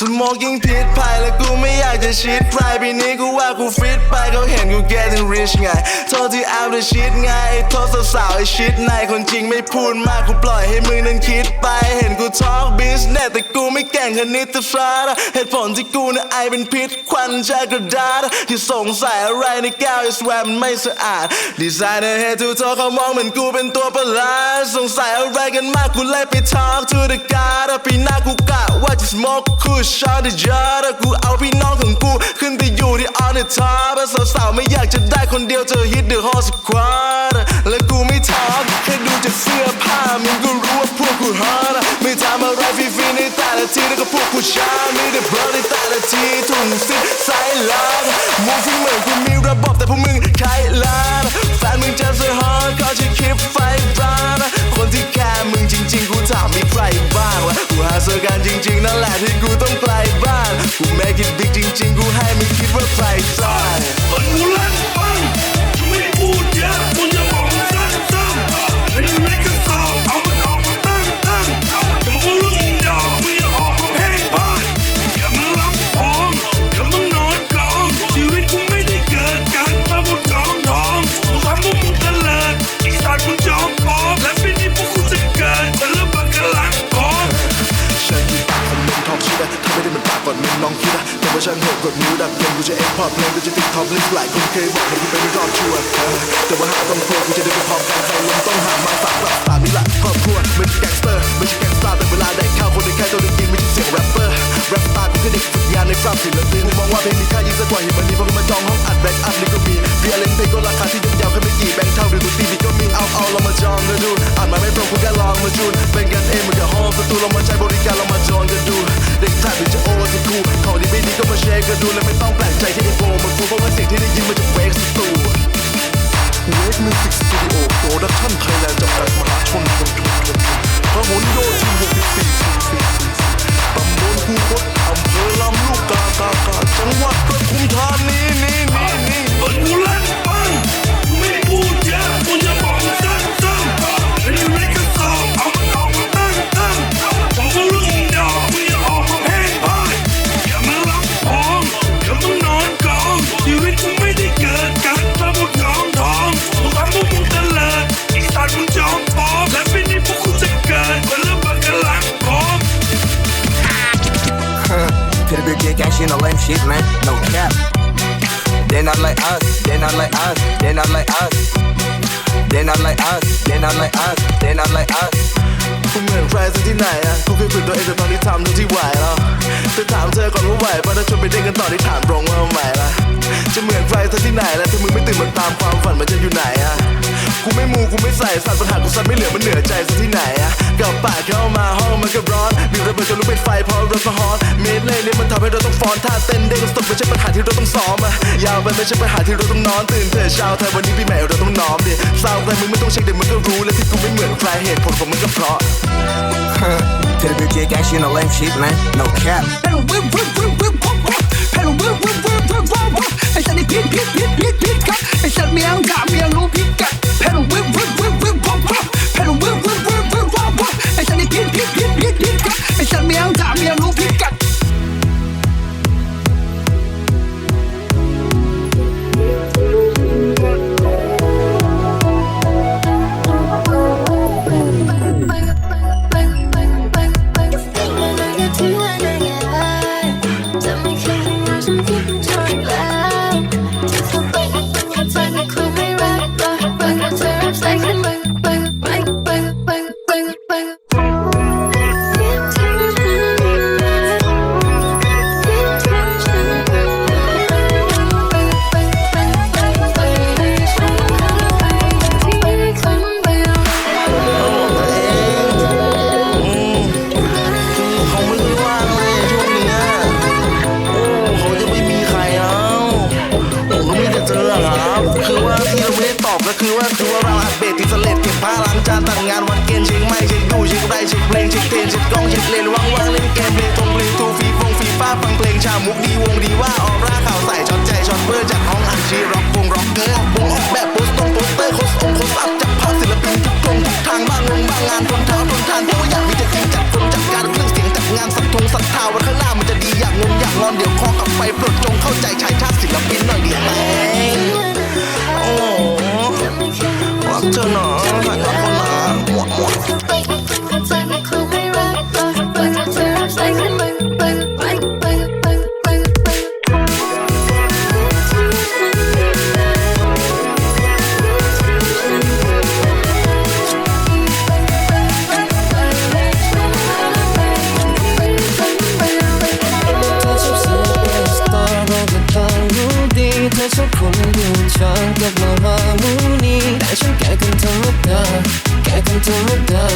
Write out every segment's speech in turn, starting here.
สมองยิ่งพิษภัยและกูไม่อยากจะชิดใครปีนี้กูว่ากูฟิตไปเขาเห็นกู getting rich ไงโทษที่ I'm the shit ไงโทษสาวๆไอชิดในคนจริงไม่พูดมากกูปล่อยให้มึงนั้นคิดไป เห็นกู talk business แต่กูไม่เก่งคณิตศาสตร์เหตุผลที่กูน่ะไอเป็นพิษควันจากกระดาษที่สงสัยอะไรในแก้วไอสแวมมันไม่สะอาดดีไซนอร์เฮทูโทเขามองเหมือนกูเป็นตัวประหลาดสงสัยอะไรกันมากกูเลยไป talk to the god ปีหน้ากูกะว่าจะ smoke คูชาดิจาร์กูเอาพี่น้องของกู ขึ้นไปอยู่ที่ on the top สาวๆไม่อยากจะได้คนเดียวเธอ hit the whole squad และกูไม่ท้อแค่ดูจากเสื้อผ้ามึงก็รู้ว่าพวกกู hard ไม่ทำอะไรฟรีๆในแต่ละทีแล้วก็พวกกูช้ามีแต่ blood ในแต่ละทีถุงซิปสายลานมูฟิงเหมือนกูมีระบบแต่พวกมึงไขลานแฟนมึงจะซื้อฮอตเขาจะคลิปไฟบ้านคนที่แค่มึงจริงๆกูถามมีใครบ้างวะกูหาเจอกันจริงๆนั่นแหละที่กูต้อง ให้มึงคิดว่าใครซ่อนมันกูลั่นปังจะไม่พูดเยอะมึงอย่าบอกมึงสั้นๆให้อยู่ในกระสอบเอามันออกมาตั้งตั้งอย่ามาพูดเรื่องดอกมึงอย่าออกมาแพงพานอย่ามารับพองอย่ามึงนอนกองชีวิตกูไม่ได้เกิดการมาบนกองทองกูทำพวกมึงตะเลิดอ้สัตว์มึงจอมปลอมและปีนี้พวกกูจะเกิดแต่ละบังกะลังพร้อมฉันมีปากของมึงทองชิดอะถ้าไม่ได้เหมันปากก่อนมึงลองคิดอะแต่ว่าฉันโหดกดนิ้วดับเพอเพลงกูจะติดท็อปลิสต์หลายคนเคยบอกให้กูเป็นรอบชัวร์แต่ว่าหาต้องกลัวกูจะได้ไปพร้อมกันใครลมต้องหามาฝากปรับสามีละครอบครัวไม่ใช่แก๊งสเตอร์ไม่ใช่แก๊งสตาร์แต่เวลาได้เข้าคนในแค่ตัว ฝึกงานในฟราศิลปินมองว่าเพลงมีค่ายิ่งสกว่าหิมันนี่เพราะมันมาจองห้องอัดแบ็กอัพนี่ก็มีเรียลเลนเพลงก็ราคาที่ย่อมเยาวแค่ไม่กี่แบงค์เท่าหรือตัวตีบีก็มีเอาเอาเรามาจองกันดูอ่านมาไม่ตรงกูแค่ลองมาจูนเป็นกันเองเหมือนกับห้องสตูเรามาใช้บริการเรามาจองกันดูเด็กท่าหรือจะโอสกูของดีไม่ดีก็มาแชร์กันดูและไม่ต้องแปลกใจที่ไอโฟมันกูเพราะว่าเสียงที่ได้ยินมาจากเฟกสตูเวกมิวสิกสตูดิโอโปรดักชั่นไทยแลนด์จำกัดมหา like us. They not like us. They not like us. They not like us. They not like us. กูเหมือนใครสักที่ไหนอะกูเคยฝึกตัวเองแต่ตอนนี้ทำทุกที่ไหวแล้วจะถามเธอก่อนว่าไหวป่ะถ้าชวนไปเด้งกันต่อที่ถามตรงว่าเอาใหม่ละจะเหมือนใครสักที่ไหนแล้วถ้ามึงไม่ตื่นมาตามความฝันมันจะอยู่ไหนอะ กูไม่มูกูไม่ใส่สัตว์ปัญหากูสัตว์ไม่เหลือมันเหนือใจสักที่ไหนอะกับปากเข้ามาห้องมันก็ร้อนมีระเบิดจนลุกเป็นไฟเพราะรถมาฮอตเมดเลยนี่มันทำให้เราต้องฟ้อนท่าเต้นเด้งสดไม่ใช่ปัญหาที่เราต้องซ้อมอะยาวไปไม่ใช่ปัญหาที่เราต้องนอนตื่นเถอะเช้าไทยวันนี้ปีใหม่เราต้องน้อมดิเศร้าแต่มึงไม่ต้องเช็คเดี๋ยวมึงก็รู้และที่กูไม่เหมือนใครเหตุผลของมึงก็เพราะ Could be big gang shit, no lame shit, man. No cap. Pedal whip whip whip whip whoop whoop Pedal whip whip whip whip whoop whoop ไอ้สัตว์นี่พิษพิษพิษพิษพิษครับไอ้สัตว์เมียงกะเมียรู้พิษกัด Pedal whip whip whip whip whoop whoop Pedal whip whip whip whip whoop whoop ไอ้สัตว์นี่พิษพิษพิษพิษพิษครับไอ้สัตว์เมียงกะเมียรู้พิษ งชาวมุกดีวงดีว่าออร่าข่าวใส่ช็อตใจช็อตเบอร์จากห้องอัดชีร็อกวงร็อกเกอร์วงออกแบบโปสต์ตรงโปสเตอร์โคสองโคสอัพจับภาพศิลปินทุกกลงทุกทางบ้างงงบ้างงานทนเท้าทนทานเพรอย่างมีแต่จริงจัดคนจัดการเครื่องเสียงจัดงานสักทงสักทาวันข้างหน้ามันจะดีอยากงงอยากนอนเดี๋ยวคอกับไฟปลดจงเข้าใจชายชาติศิลปินหน่อยดีไหมโอ้รักเจ้าหนอหลายคนหนา แค่คนธรรมดา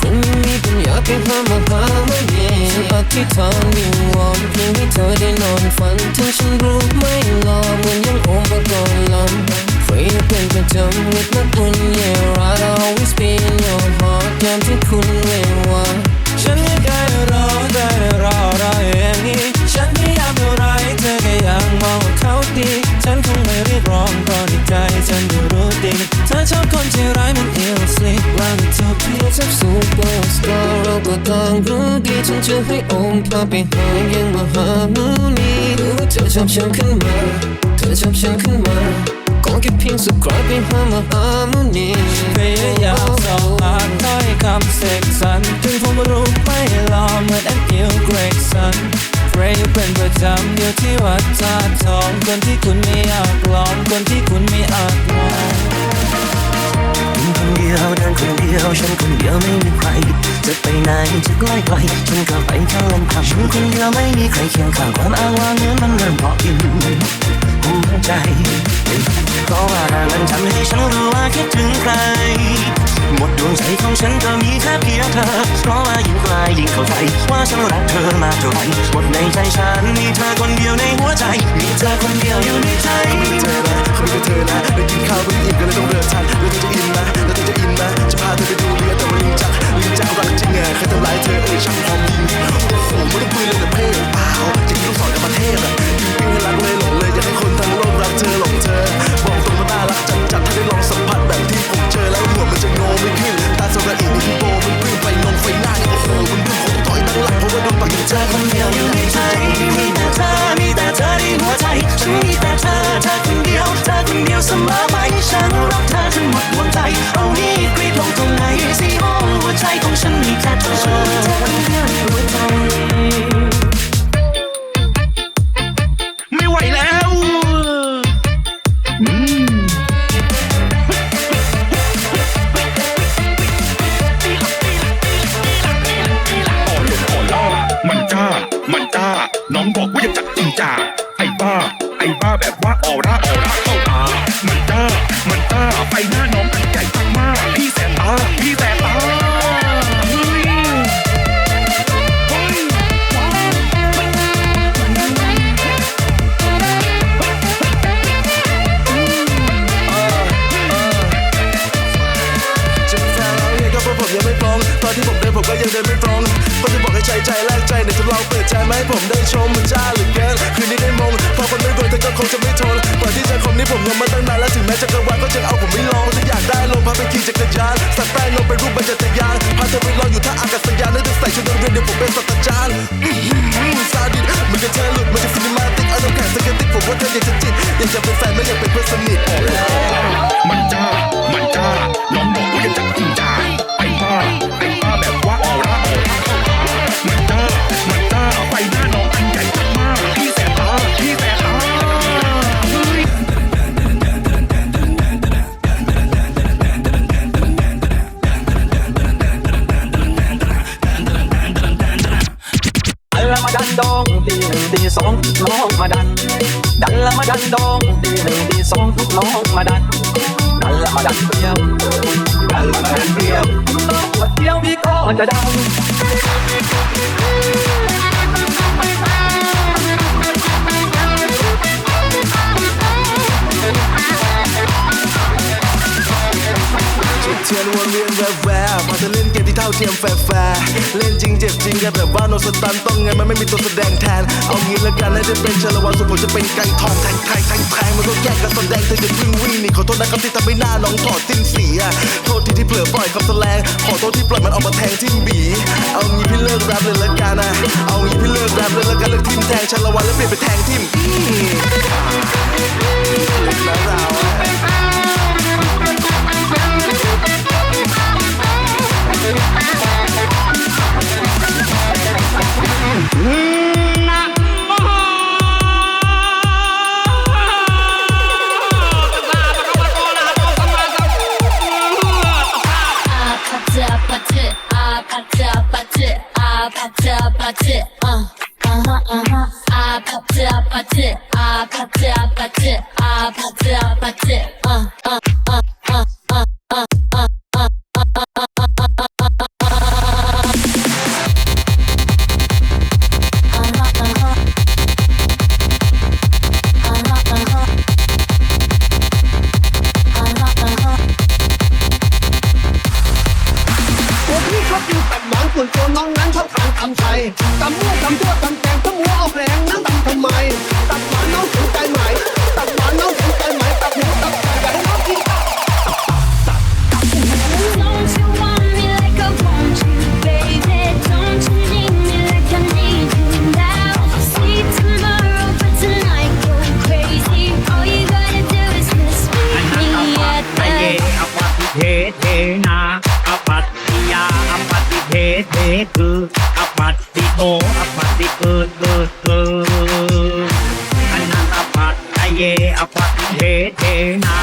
คนมีปัญญาแค่หามาฮามูนีฉันอธิษฐานวิงวอนเพียงให้เธอได้นอนฝันถึงฉันรู้ไม่หลอกเหมือนยังโอมประกอบลำเคยเป็นประจำ with my อุ่น yeah I'd always be in your heart ยามที่คุณเววาฉันยังได้รอได้รอรออย่างนี้ฉัน กลางรู้ดีฉันจะให้โอมพาไปหายังมหามูนีรู้ว่าเธอชอบฉันขึ้นมา เธอชอบฉันขึ้นมาก็แค่เพียงสักครั้งไปหามาหามูนีพยายามสอบอ่านถ้อยคำเสกสรรถึงผมรู้ไม่ลอมเหมือนแอนดิวเกรกสันเฟรย์เป็นประจำอยู่ที่วัดท่าทองคนที่คุณไม่อยากลองคนที่คุณไม่อาจมอง คนเดียวเดินคนเดียว ฉันคนเดียวไม่มีใคร จะไปไหนจะใกล้ไกลฉันก็ไปแค่ลำพังฉันคนเดียวไม่มีใครเคียงข้างความอ้างว้างนี้มันเริ่มเพาะกิน หัวใจเพราะว่ามันทำให้ฉันรู้ว่าคิดถึงใคร หมดดวงใจของฉันก็มีแค่เพียงเธอ เพราะว่ายิ่งไกลยิ่งเข้าใจ ว่าฉันรักเธอมากเท่าไหร่หมดในใจฉันมีเธอคนเดียวในหัวใจ มีเธอคนเดียวอยู่ในใจเธอนะเขาไม่ใช่เธอนะได้กินข้าวไม่อิ่มก็เลยต้องเรือทันแล้วเธอจะอินนะแล้วเธอจะอินนะจะพาเธอไปดูเรือแต่ว่าลิงจักลิงจักรักจริงอะใครทำร้ายเธอเอ่ยช่างความยิงโอ้โหไม่ต้องปืนเลยแต่เพ่เปล่า จะมีลูกศรกับประเทศอะยิงปืนให้รักเลยหลงเลยอยากให้คนทั้งโลกรักเธอหลงเธอบอกตรงว่าน่ารักจัดจัดถ้าได้ลองสัมผัส องหัวเวพี่ก็จะเวียนแวบแวบมาจะเล่นเกมที่เท่าเทียมแฟร์แฟเล่นจริงเจ็บจริงกันแบบว่าโนสตันต้องไงมันไม่มีตัวแสดงแทน เอางี้ละกันให้ได้เป็นชาละวันส่วนผมจะเป็นไก่ทองแทงแทงแทงแทงมันก็แยกกันแสดงเธออย่าเพิ่งวิ่งหนีขอโทษนะครับที่ทำให้หน้าน้องถอดสิ้นเสีอะโทษทีที่เผลอปล่อยคำแสลงขอโทษที่ปล่อยมันออกมาแทงทิมบี เอางี้พี่เลิกแรปเลยละกันนะเอางี้พี่เลิกแรปเลยละกันเลิกทิมแทงชาละวันแล้วเปลี่ยนเป็นแทงทิมอืมแล้วเรา 아파트 아파트 아파트 아파트 아파트 아파트 어 아하 아하 아파트 아파트 아파트 아파트 Apatina, apatia, apati he he gu, apati o, apati gu gu gu. Anantapat aye, apati he he na.